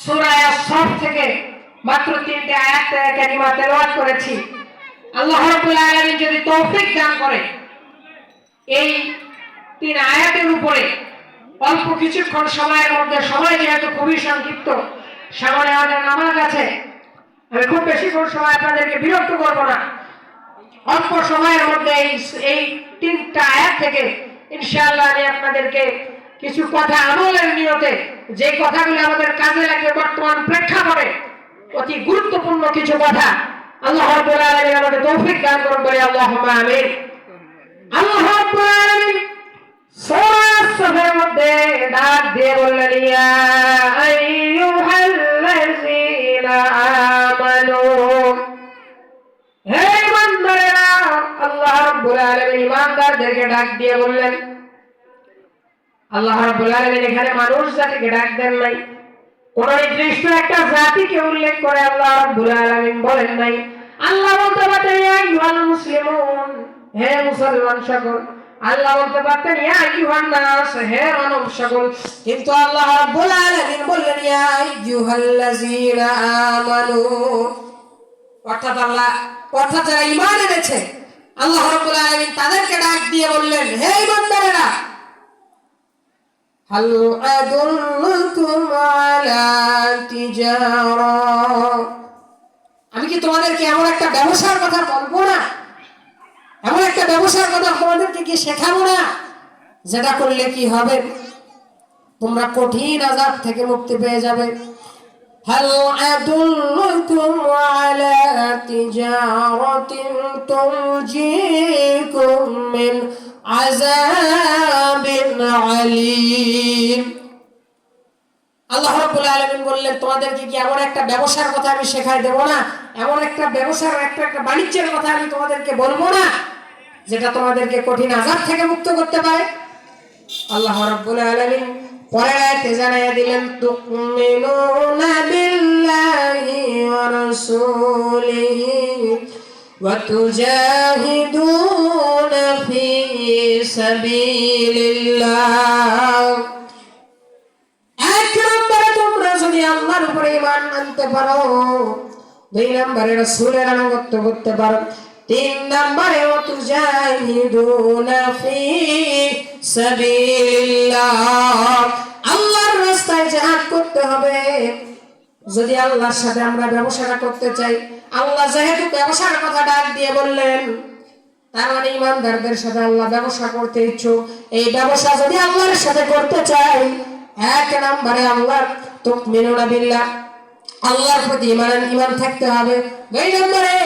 সূরায়ে সফ থেকে মাত্র তিনটে আয়াত কারিমা তেলাওয়াত করেছি। আল্লাহ রাব্বুল আলামিন যদি তৌফিক দান করে, এই তিন আয়াতের উপরে অল্প কিছুক্ষণ সময়ের মধ্যে সময় যেহেতু খুবই সংক্ষিপ্ত, সামনে আমাদের নামাজ আছে, আমি খুব বেশিক্ষণ সময় আপনাদেরকে বিরক্ত করব না। অল্প সময়ের মধ্যে এই এই তিনটা আয়াত থেকে ইনশাআল্লাহ আমি আপনাদেরকে কিছু কথা আমলের নিয়তে, যে কথাগুলো আমাদের কাজে লাগবে বর্তমান প্রেক্ষাপটে, অতি গুরুত্বপূর্ণ কিছু কথা আল্লাহ রাব্বুল আলামিন আমাদের তৌফিক দান করুন বলে আল্লাহুম্মা আমিন। আল্লাহ রাব্বুল আলামিন সূরা সফের মধ্যে ডাক দিয়ে বললেন, ইয়া আইয়ুহাল্লাযীনা আমানু, হে ইমানদারেরা আল্লাহ রাব্বুল আলামিন ইমানদারদেরকে ডাক দিয়ে বললেন আল্লাহ রাব্বুল আলামিন এখানে মানুষ জাতিকে ডাক দেন নাই। কোন নির্দিষ্ট একটা জাতিকে উল্লেখ করে আল্লাহ রাব্বুল আলামিন বলেন নাই। আল্লাহ বলতে পারতেন, ইয়া আইয়ুহাল মুসলিমুন, হে মুসলমান সকল। আল্লাহ বলতে পারতেন, ইয়া আইয়ুহান নাস, হে মানব সকল। কিন্তু আল্লাহ রাব্বুল আলামিন বললেন, ইয়া আইয়ুহাল্লাযীনা আমানু। অর্থাৎ আল্লাহ, অর্থাৎ যারা ঈমান এনেছে, আল্লাহ রাব্বুল আলামিন তাদেরকে ডাক দিয়ে বললেন, হে ঈমানদারেরা هل أدلكم على تجارة আমি কি তোমাদেরকে এমন একটা ব্যবসার কথা বলবো না এমন একটা ব্যবসার কথা তোমাদেরকে কি শেখাবো না যেটা করলে কি হবে তোমরা কঠিন আজাব থেকে মুক্তি পেয়ে যাবে هل أدلكم على تجارة تنجيكم من আযাবিন আলীম। আল্লাহ রাব্বুল আলামিন বললেন, তোমাদেরকে কি এমন একটা ব্যবসার কথা আমি শেখাই দেব না? এমন একটা ব্যবসার একটা একটা বাণিজ্যের কথা আমি তোমাদেরকে বলব না, যেটা তোমাদেরকে কঠিন আযাব থেকে মুক্ত করতে পারে? আল্লাহ রাব্বুল আলামিন পরের আয়াতে জানাইয়া দিলেন, তুমিনুনা বিল্লাহি ওয়া রাসূলিহি। ওয়া তুজাহিদুনা ফি সাবিলিল্লাহ এক নম্বরে তোমরা যদি আল্লাহর উপরে ঈমান আনতে পারো, দুই নম্বরে রাসূলের আনুগত্য করতে পারো, তিন নম্বরে ও তুজাহিদুনা ফি সাবিলিল্লাহ। যদি আল্লাহর সাথে আমরা ব্যবসাটা করতে চাই, আল্লাহ যেহেতু ব্যবসার কথা ডাক দিয়ে বললেন, তার মানে ইমানদারদের সাথে আল্লাহ ব্যবসা করতে ইচ্ছুক। এই ব্যবসা যদি আল্লাহর সাথে করতে চাই, এক নম্বরে আল্লাহ তো বিল্লাহ, আল্লাহর প্রতি ইমান ইমান থাকতে হবে। দুই নম্বরে